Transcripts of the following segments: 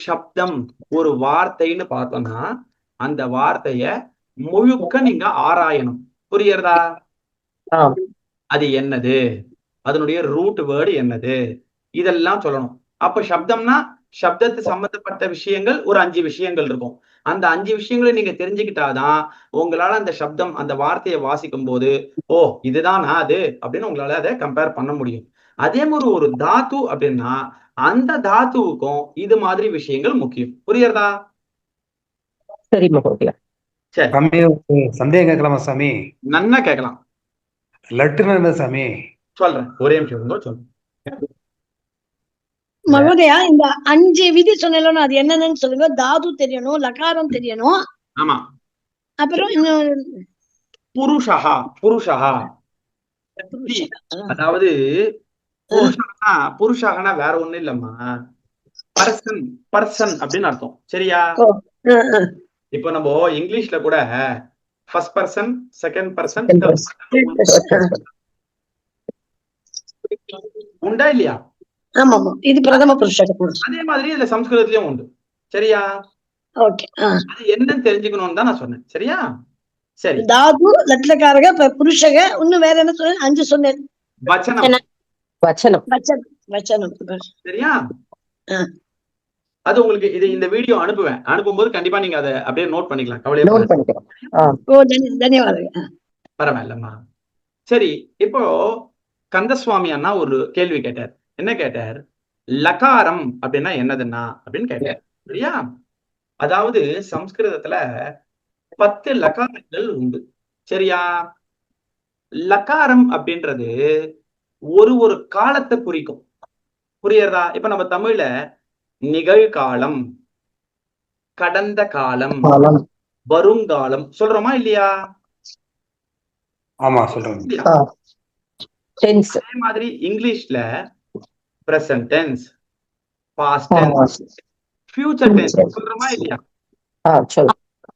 சப்தம் ஒரு வார்த்தைன்னு பார்த்தோம்னா அந்த வார்த்தைய முழுக்க நீங்க ஆராயணும். புரியுறதா. அது என்னது? அதனுடைய ரூட் வேர்டு என்னது? இதெல்லாம் சொல்லணும். அப்ப சப்தம்னா சப்தத்து சம்பந்தப்பட்ட விஷயங்கள் ஒரு அஞ்சு விஷயங்கள் இருக்கும். அந்த அஞ்சு விஷயங்களை நீங்க தெரிஞ்சுக்கிட்டாதான் உங்களால அந்த சப்தம் அந்த வார்த்தையை வாசிக்கும் போது ஓ இதுதான் அது? அப்படின்னு உங்களால அதை கம்பேர் பண்ண முடியும். அதே மாதிரி ஒரு தாத்து அப்படின்னா அந்த தாத்துவுக்கும் இது மாதிரி விஷயங்கள் முக்கியம். புரியுறதா சரி சந்தேகம் கேட்கலாமா சாமி? நன்னா கேட்கலாம். லட்டுன்னு என்ன சாமி? சொல்றேன். ஒரே நிமிஷம் சொல்றேன். மகோதயா இந்த அஞ்சு விதி சொன்னேன் அது என்னன்னு சொல்லுங்க. தாது தெரியணும் லகாரம் தெரியணும். ஆமா. அப்புறம் புருஷஹா. புருஷஹா. அதாவது புருஷனா? புருஷகனா வேற ஒண்ணும் இல்லம்மா. பர்சன் பர்சன் அப்படின்னு அர்த்தம். சரியா? இப்போ நம்ம இங்கிலீஷ்ல கூட ஃபர்ஸ்ட் பர்சன் செகண்ட் பர்சன் உண்டா இல்லையா? இது பிரதம அதே மாதிரி இதுல சம்ஸ்கிருதத்திலயும் உண்டு. சரியா? ஓகே அது என்னன்னு தெரிஞ்சுக்கணும்னு தான் நான் சொன்னேன். சரியா? சரி. தாது லட்லக்காரக ப- புருஷக இன்னும் வேற என்ன சொன்னேன்? அஞ்சு சொன்னேன். வச்சனம். வச்சனம். வச்சனம் சரியா. அது உங்களுக்கு இது இந்த வீடியோ அனுப்புவேன். அனுப்பும்போது கண்டிப்பா நீங்க அதை அப்படியே நோட் பண்ணிக்கலாம். கவலையே நோட் தன்யவாதம் பரவாயில்லம்மா. சரி இப்போ கந்தசுவாமி அண்ணா ஒரு கேள்வி கேட்டார். என்ன கேட்டார்? லகாரம் அப்படின்னா என்னதுன்னா அப்படின்னு கேட்டார். சரியா? அதாவது சம்ஸ்கிருதத்துல பத்து லகாரங்கள் உண்டு. சரியா? லகாரம் அப்படின்றது ஒரு ஒரு காலத்தை குறிக்கும். புரியுறதா? இப்ப நம்ம தமிழ்ல நிகழ்காலம் கடந்த காலம் காலம். வருங்காலம் சொல்றோமா இல்லையா? ஆமா சொல்றேன் இல்லையா? டென்ஸ் அதே மாதிரி இங்கிலீஷ்ல present tense past tense future tense சொல்றோமா இல்லையா?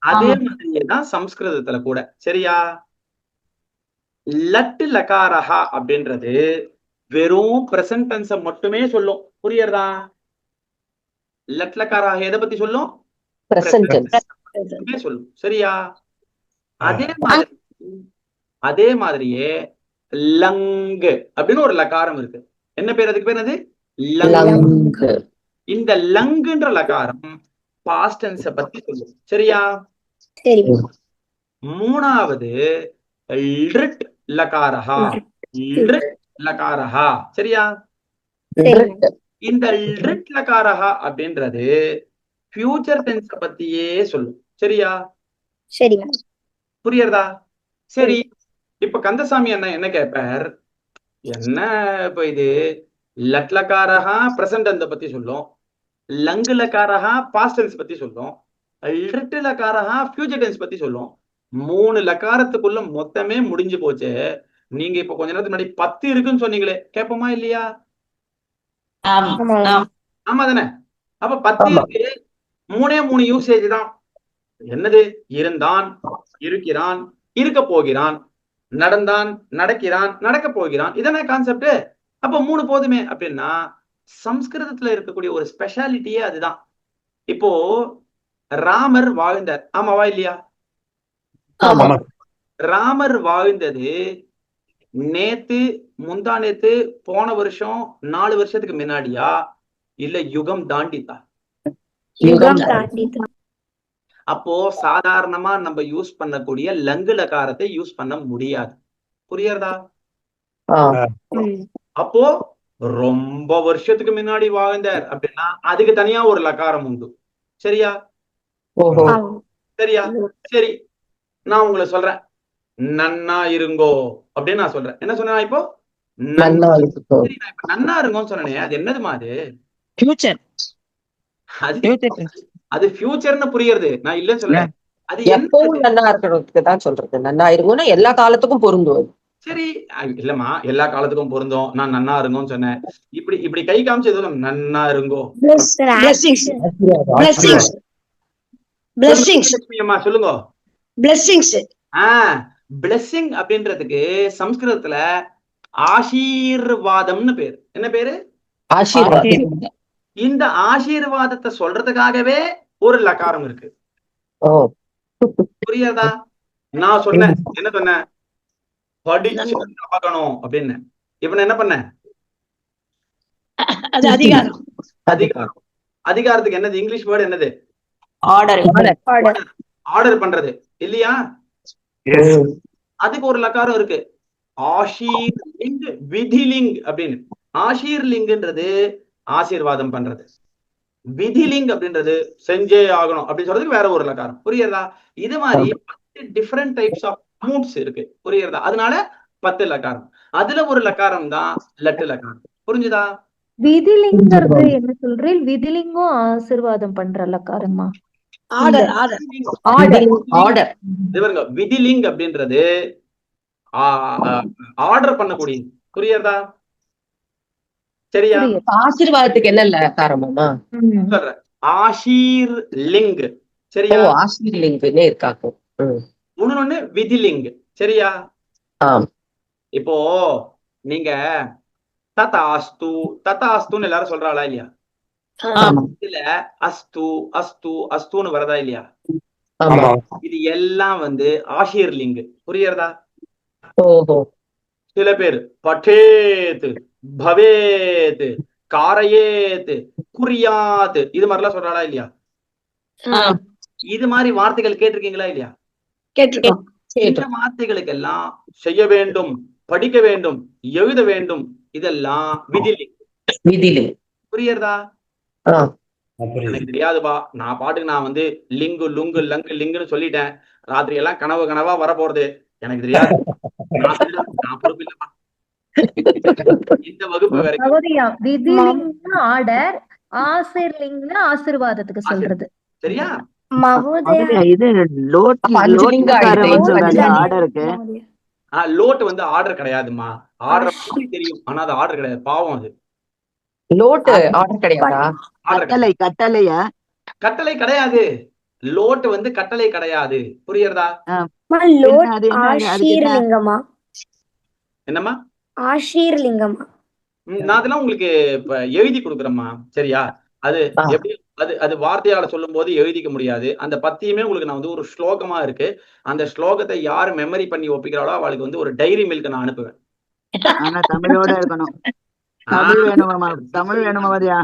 அதே மாதிரியே தான் சம்ஸ்கிருதத்துல கூட. சரியா? லட்டு லகாரஹா அப்படின்றது வெறும் பிரசன்ட் டென்ஸ மட்டுமே சொல்லும். புரியுறதா? லட் லகாரஹா எதை பத்தி சொல்லும்? சொல்லும். சரியா? அதே மாதிரி அதே மாதிரியே லங்கு அப்படின்னு ஒரு லகாரம் இருக்கு. என்ன பேர்? அதுக்கு பேர் என்னது? லங் லங்கு. இந்த லங்குன்ற லகாரம் பாஸ்ட் டென்ஸ பத்தி சொல்லும். சரியா? சரி. மூணாவது லிட் லகாரஹா. லகாரஹா. சரியா? இந்த லிட் லகாரஹா அப்படின்றது ஃபியூச்சர் டென்ஸ பத்தியே சொல்லும். சரியா? சரி புரியுறதா? சரி. இப்ப கந்தசாமி அண்ணா என்ன கேட்பார் என்ன இப்ப இது? லட்லக்காரஹா பிரசன்ட் டென்ஸ பத்தி சொல்லும். லங்கு லக்காரஹா பாஸ்ட் டென்ஸ் பத்தி சொல்லும். லிட்டு லக்காரஹா ஃபியூச்சர் டென்ஸ் பத்தி சொல்லும். மூணு லக்காரத்துக்குள்ள மொத்தமே முடிஞ்சு போச்சு. நீங்க இப்ப கொஞ்ச நேரத்துக்கு முன்னாடி பத்து இருக்குன்னு சொன்னீங்களே கேட்போமா இல்லையா? ஆமா தானே அப்ப பத்து. இருக்கு மூணே மூணு யூசேஜ் தான். என்னது? இருந்தான் இருக்கிறான் இருக்க போகிறான் நடந்தான் நடக்கிறான் நடக்க போகிறான். இதானே கான்செப்ட் அப்ப மூணு போதுமே அப்படின்னா சம்ஸ்கிருதத்துல இருக்கக்கூடிய ஒரு ஸ்பெஷாலிட்டியே அதுதான். இப்போ ராமர் வாழ்ந்தார். ஆமாவா இல்லையா? ராமர் வாழ்ந்தது நேத்து முந்தா நேத்து போன வருஷம் நாலு வருஷத்துக்கு முன்னாடியா? இல்ல யுகம் தாண்டித்தா? யுகம் அப்போ சாதாரணமா நம்ம யூஸ் பண்ணக்கூடிய லங்கு லகாரத்தை யூஸ் பண்ண முடியாது. புரியுறதா அப்போ ரொம்ப வருஷத்துக்கு முன்னாடி வாழ்ந்தார் அப்படின்னா அதுக்கு தனியா ஒரு லகாரம் உண்டு. சரியா? ஓஹோ. சரியா? சரி. நான் உங்களை சொல்றேன். நன்னா இருங்கோ. அப்படின்னு நான் சொல்றேன். என்ன சொன்னேன் இப்போ? நன்னா இருங்கோன்னு சொன்னேனே. அது என்னதுமா அது? ஃபியூச்சர் அது ஃபியூச்சர் அது ஃபியூச்சர்னு புரியுறது. நான் இல்லைன்னு சொல்றேன் அது எப்பவும் நன்னா இருக்கிறதுக்கு தான் சொல்றது. நன்னா இருங்கன்னா எல்லா காலத்துக்கும் பொருந்துவது சரி இல்லம்மா. எல்லா காலத்துக்கும் பொருந்தும். நான் நன்னா இருங்கோன்னு சொன்னேன். இப்படி இப்படி கை காமிச்சு எதுவும் நன்னா இருங்கோ. சொல்லுங்க. பிளெஸிங்ஸ் ஆஹ் பிளெஸ்ஸிங் அப்படின்றதுக்கு சம்ஸ்கிருதத்துல ஆசீர்வாதம்னு பேரு. என்ன பேரு? இந்த ஆசீர்வாதத்தை சொல்றதுக்காகவே ஒரு லகாரம் இருக்கு. ஓ. புரியாதா? நான் சொன்னேன். என்ன? சொன்னேன்? படிச்சு ஆகணும் அப்படின்னு. இப்ப நான் என்ன பண்ணேன் அது அதிகாரம். அதிகாரம். அதிகாரத்துக்கு என்னது? இங்கிலீஷ் வேர்டு என்னது? ஆர்டர் ஆர்டர் பண்றது. இல்லையா. அதுக்கு ஒரு லக்காரம் இருக்கு. ஆஷீர் லிங் விதிலிங் அப்படின்னு. ஆஷீர் லிங்ன்றது ஆசீர்வாதம் பண்றது. விதிலிங் அப்படின்றது செஞ்சே ஆகணும் அப்படின்னு சொல்றதுக்கு வேற ஒரு லக்காரம். புரியுறதா? இது மாதிரி பத்து டிஃப்ரெண்ட் டைப்ஸ் ஆஃப் மூட்ஸ் இருக்கு. புரியுறதா? அதனால பத்து லக்காரம். அதுல ஒரு லக்காரம் தான் லட்டு லக்காரம். புரிஞ்சுதா? விதிலிங்கிறது என்ன சொல்றேன் விதிலிங்கும் ஆசிர்வாதம் பண்ற லக்காரமா விதிலிங் அப்படின்றது ஆர்டர் பண்ணக்கூடியது புரியுறதா சரியா. ஆசீர்வாதத்துக்கு என்ன லக்காரமாமா ம். சொல்றேன். ஆஷீர் லிங் சரியா ஆசீர்லிங்க்னே இருக்காங்க ம். இன்னொன்னு விதிலிங் சரியா? இப்போ நீங்க ததாஸ்து ததாஸ்துன்னு எல்லாரும் சொல்றாளா இல்லையா? இதுல அஸ்து அஸ்து அஸ்துன்னு வரதா இல்லையா? இது எல்லாம் வந்து ஆஷீர் லிங்க். புரியுறதா ஓஹோ. சில பேர் பட்டேத் பவேத் காரையேத் குறியாத் இது மாதிரிலாம் சொல்றாளா இல்லையா? இது மாதிரி வார்த்தைகள் கேட்டிருக்கீங்களா இல்லையா? இந்த வார்த்தைகளுக்கெல்லாம் செய்ய வேண்டும் படிக்க வேண்டும் எழுத வேண்டும் இதெல்லாம் விதிலிங் விதிலிங் புரியுறதா எனக்கு தெரியாதுப்பா நான் பாட்டுக்கு நான் வந்து லிங்கு லுங்கு லங்கு லிங்குன்னு சொல்லிட்டேன். ராத்திரி எல்லாம் கனவு கனவா வர போறது எனக்கு தெரியாது. நான் பொறுப்பு இல்லப்பா. இந்த வகுப்பு வரைக்கும். சகோதரியா விதிலிங்னா ஆர்டர் ஆசிர்லிங்னா ஆசிர்வாதத்துக்கு சொல்றது. சரியா? இது லோட் ஆர்டருக்கு லோட் வந்து ஆர்டர் கிடையாதுமா? ஆர்டர் தெரியும். ஆனா அது ஆர்டர் கிடையாது. பாவம் அது. நோட்டு ஆர்டர் கிடையாதா? கட்டளை கட்டளைய? கட்டளை கிடையாது. லோட் வந்து கட்டளை கிடையாது. புரியுறதா என்னம்மா? ஆஷீர்லிங்கமா? நான் அதெல்லாம் உங்களுக்கு இப்ப எழுதி கொடுக்குறேம்மா. சரியா? அது. எப்படி அது அது வார்த்தையால சொல்லும் போது எழுதிக்க முடியாது. அந்த பத்தியுமே உங்களுக்கு நான் வந்து ஒரு ஸ்லோகமா இருக்கு. அந்த ஸ்லோகத்தை யார் மெமரி பண்ணி ஒப்பிக்கிறாளோ அவளுக்கு வந்து ஒரு டைரி மில்க் நான் அனுப்புவேன். ஆனா தமிழோட இருக்கணும். தமிழ் வேணுமாமா தமிழ் வேணுமா மதியா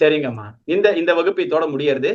சரிங்கம்மா. இந்த இந்த வகுப்பை தோட முடியறது.